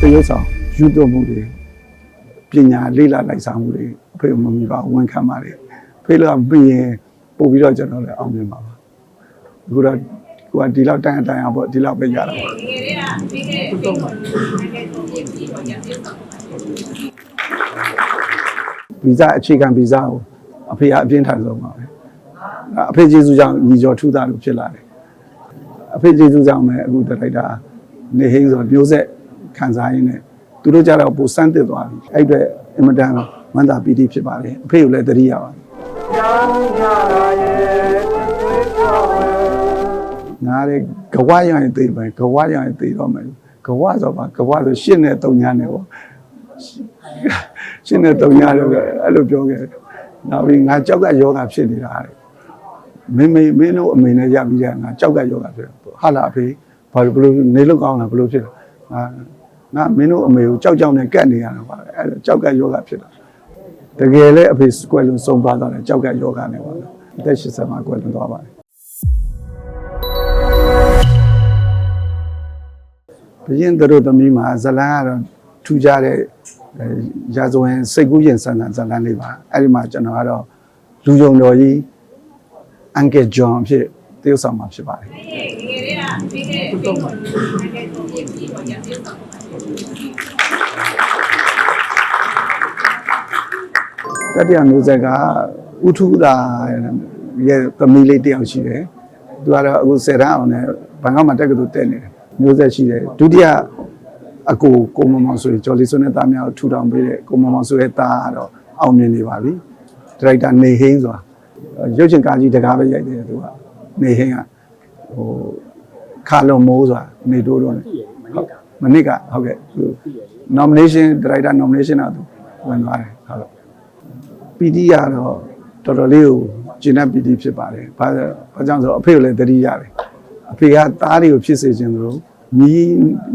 တရုပ်ဆောင်ယူသွမှုတွေပညာလေးလာလိုက်ဆောင်မှုတွေအဖေမမီပါဝန်ခံပါတယ်ဖေးလို့ပြီးရင်ပို့ပြီးတော့ကျွန်တော်လည်းအောင်မြင်ပါပါအခုတော့ကိုကဒီလောက်တန်တန်အောင်ပေါ့ဒီလောက်ပဲရတာပါငယ်လေးကပြီးခဲ့တဲ့ပုံပေါ်နိုင်ငံကိုပြည့်ပြီးတော့ကြပြဆောင်ပါဗီဇအခြေခံဗီဇကိုအဖေကအပြင်းထန်ဆုံးပါပဲအဖေကျေးဇူးကြောင့်ညီကျော်ထူးတာလို့ဖြစ်လာတယ်အဖေကျေးဇူးကြောင့်ပဲအခုတရိုက်တာနေဟင်းဆိုမျိုးဆက် ခံစားရင်းနဲ့သူတို့ကြတော့ပိုစမ်းသစ်သွားပြီအဲ့အတွက်အင်မတန်ဝမ်းသာပီတိဖြစ်ပါတယ်အဖေကိုလည်းတတိရပါတယ်ငါလည်းကဝရရင်သိပဲကဝရရင်သိတော့မယ်ကဝဆိုပါကဝဆိုရှင်းနဲ့တုံညာနဲ့ပေါ့ရှင်းတဲ့တုံညာလို့ပဲအဲ့လိုပြောခဲ့တယ်နောက်ပြီးငါကြောက်ကယောဂဖြစ်နေတာတဲ့မင်းမင်းမင်းတို့အမေနဲ့ရပြီးတဲ့ငါကြောက်ကယောဂဖြစ်တယ်ဟာလာအဖေဘာလို့ဘလို့နေလို့ကောင်းလားဘလို့ဖြစ်လဲငါ ငါမင်းတို့အမေကိုကြောက်ကြောက်နဲ့ကတ်နေရတာပါပဲအဲ့ဒါကြောက်ကယောဂဖြစ်တာတကယ်လဲအဖေစကွယ်လုံးစုံပါသွားတယ်ကြောက်ကယောဂနဲ့ပါလို့အသက်80မှာကွယ်လွန်သွားပါတယ်ဘုရင်တို့သမီးမှာဇလန်းကတော့ထူကြတဲ့အဲရာဇဝင်စိတ်ကူးရင်ဆန္ဒဇလန်းလေးပါအဲ့ဒီမှာကျွန်တော်ကတော့လူယုံတော်ကြီးအန်ကယ်ဂျွန်အဖြစ်တရုတ်ဆောင်မှာဖြစ်ပါတယ်ငယ်လေးကပြီးခဲ့တဲ့ပုံပေါ်နိုင်ငံကိုပြည့်ပြီးတော့ကြပြဆောင်ပါ တတိယမျိုးဆက်ကဥထုသာရဲ့သမီးလေးတယောက်ရှိတယ်သူကတော့အခုဆယ်တန်းအောင်နဲ့ဘန်ကောက်မှာတက်ကတူတက်နေတယ်မျိုးဆက်ရှိတယ်ဒုတိယအကိုကိုမမောင်ဆိုရင်ကျော်လီစွန်းနဲ့တားများကိုထူထောင်ပေးတဲ့ကိုမမောင်ဆိုတဲ့တားကတော့အောင်မြင်နေပါပြီဒရိုက်တာနေဟင်းဆိုတာရုပ်ရှင်ကားကြီးတကားပဲရိုက်တယ်သူကနေဟင်းကဟိုခါလုံမိုးဆိုတာနေတိုးတော့နေ မနစ်ကဟုတ်ကဲ့သူ nomination director nomination တော့သူဝင်သွားတယ်ဟုတ်ပီတိရတော့တော်တော်လေးကိုကျင့်တဲ့ပီတိဖြစ်ပါတယ်။ဘာဘာကြောင့်ဆိုတော့အဖေကိုလည်းတတိရတယ်။အဖေကသားတွေကိုဖြစ်စေခြင်းလို့မိ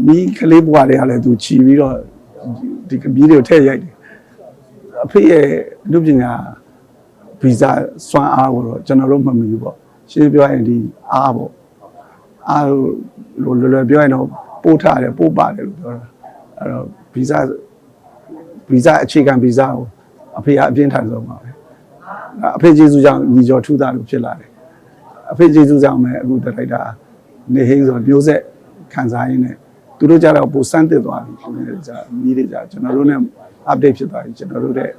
မိကလေးဘွားတွေကလည်းသူခြီပြီးတော့ဒီကပီးတွေကိုထည့်ရိုက်တယ်။အဖေရဲ့လူပညာဗီဇစွမ်းအားကိုတော့ကျွန်တော်တို့မမီဘူးပေါ့။ရှင်းပြောရင်ဒီအားပေါ့။အားလို့လွယ်လွယ်ပြောရင်တော့ ပို့ထားတယ်ပို့ပါတယ်လို့ပြောတာ။အဲ့တော့ဗီဇဗီဇအခြေခံဗီဇကို အဖေကအပြင်းထန်ဆုံးပါပဲအဖေကျေးဇူးကြောင့်ညီကျော်ထူးတာလို့ဖြစ်လာတယ်အဖေကျေးဇူးကြောင့်ပဲအခုတရိုက်တာနေဟင်းဆိုမျိုးဆက်ခံစားရင်းနဲ့သူတို့ကြတော့ပိုစမ်းသစ်သွားပြီじゃညီတွေကြကျွန်တော်တို့ ਨੇ update ဖြစ်သွားပြီကျွန်တော်တို့တဲ့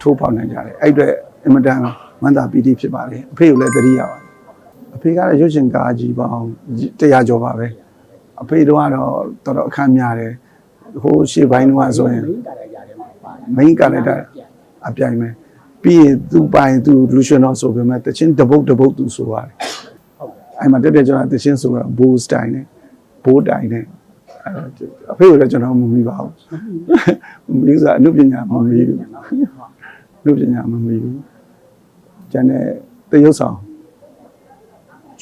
ထိုးပေါက်နိုင်ကြတယ်အဲ့အတွက်အင်မတန်ဝမ်းသာပီတိဖြစ်ပါတယ်အဖေကိုလည်းတတိရပါတယ်အဖေကတော့ရုပ်ရှင်ကားကြီးပေါင်း100ကျော်ပါပဲ အဖေတို့ကတော့တော်တော်အခမ်းများတယ်ဟိုရှေ့ပိုင်းတော့ဆိုရင် main character အပြိုင်ပဲပြီးရင်သူပိုင်သူလူရှင်တော့ဆိုပေမဲ့တချင်းတပုတ်တပုတ်သူဆိုရတယ်အဲ့မှာတက်ပြကျွန်တော်တချင်းဆိုတော့ဘိုးစတိုင်နဲ့ဘိုးတိုင်နဲ့အဲ့အဖေကိုလည်းကျွန်တော်မမီပါဘူးမီးစားအနုပညာမမီဘူးအနုပညာမမီဘူးကျန်တဲ့တရုပ်ဆောင်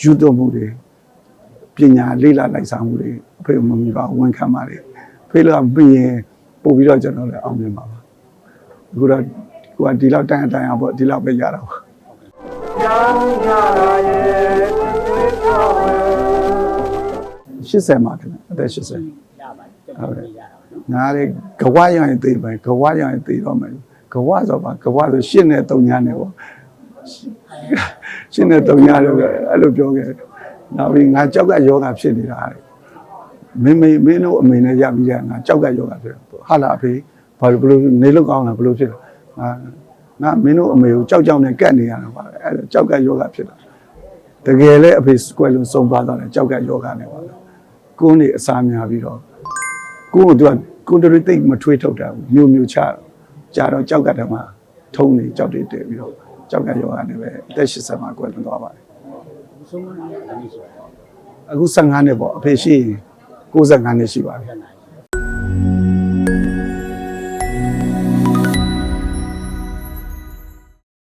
ယူသွမှုတွေ ပညာလေးလာလိုက်ဆောင်မှုတွေအဖေမမီပါဘူးဝန်ခံပါတယ်ဖေးလို့ပြီးရင်ပို့ပြီးတော့ကျွန်တော်လည်းအောင်မြင်ပါပါအခုတော့ကိုကဒီလောက်တန်တန်အောင်ပေါ့ဒီလောက်ပဲရတာပါ80မှာခင်ဗျအသက်80ရပါတယ်ကျွန်တော်တို့ရတာပါနော်ငါလည်းကဝရရင်သိပဲကဝရရင်သိတော့မယ်ကဝဆိုပါကဝဆိုရှင်းနဲ့တုံညာနဲ့ပေါ့ရှင်းနဲ့တုံညာလို့ပဲအဲ့လိုပြောခဲ့တယ် နောက်ပြီးငါကြောက်ကယောဂဖြစ်နေတာတဲ့မင်းမင်းမင်းတို့အမေနဲ့ရပြီးတဲ့ငါကြောက်ကယောဂဖြစ်တယ်ဟာလာအဖေဘာလို့ဘလို့နေလို့ကောင်းလားဘလို့ဖြစ်လဲငါငါမင်းတို့အမေကိုကြောက်ကြောက်နဲ့ကတ်နေရတာပါပဲအဲ့ဒါကြောက်ကယောဂဖြစ်တာတကယ်လဲအဖေစကွယ်လုံးစုံပါသွားတယ်ကြောက်ကယောဂနဲ့ပါကိုယ်နေအစာများပြီးတော့ကိုယ်ကသူကကိုယ်တည်းတိတ်မထွေးထုတ်တာဘူးမျိုးမျိုးချတော့ကြာတော့ကြောက်ကတည်းကထုံးနေကြောက်တွေတည်ပြီးတော့ကြောက်ကရောကနေပဲအသက်80မှာကွယ်လွန်သွားပါတယ် ဆုံးမနေတယ်ဒီဆိုတော့အခု15နှစ်ပေါ့အဖေရှိရင်65နှစ်ရှိပါပြီတနိုင်